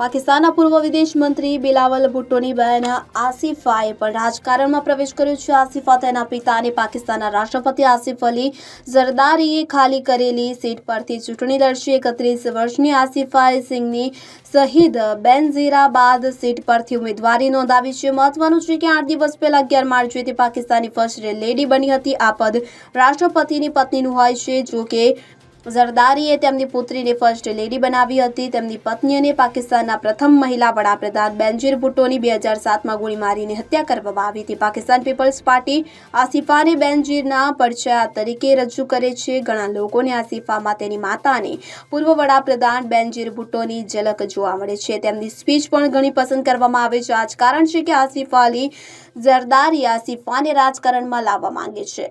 પાકિસ્તાનના પૂર્વ વિદેશ મંત્રી બિલાવલ ભુટ્ટોની બહેન આસિફાએ પણ રાજકારણમાં પ્રવેશ કર્યો છે. આસિફા તેના પિતા અને પાકિસ્તાનના રાષ્ટ્રપતિ આસિફ અલી ઝરદારીએ ખાલી કરેલી સીટ પરથી ચૂંટણી લડશે. એકત્રીસ વર્ષની આસિફાએ સિંઘની શહીદ બેનઝીરાબાદ સીટ પરથી ઉમેદવારી નોંધાવી છે. મહત્વનું છે કે આઠ દિવસ પહેલા અગિયાર માર્ચે તે પાકિસ્તાની ફર્સ્ટ લેડી બની હતી. આ પદ રાષ્ટ્રપતિની પત્નીનું હોય છે જો કે ઝરદારીએ તેમની પુત્રીને ફર્સ્ટ લેડી બનાવી હતી. તેમની પત્નીઓને પાકિસ્તાનના પ્રથમ મહિલા વડાપ્રધાન બેનજીર ભુટ્ટોની બે હજાર સાતમાં ગોળી મારીને હત્યા કરવામાં આવી હતી. પાકિસ્તાન પીપલ્સ પાર્ટી આસિફાને બેનજીરના પડછાયા તરીકે રજૂ કરે છે. ઘણા લોકોને આસિફામાં તેની માતાને પૂર્વ વડાપ્રધાન બેનજીર ભુટ્ટોની ઝલક જોવા મળે છે. તેમની સ્પીચ પણ ઘણી પસંદ કરવામાં આવે છે. આ જ કારણ છે કે આસિફા અલી ઝરદારી આસિફાને રાજકારણમાં લાવવા માંગે છે.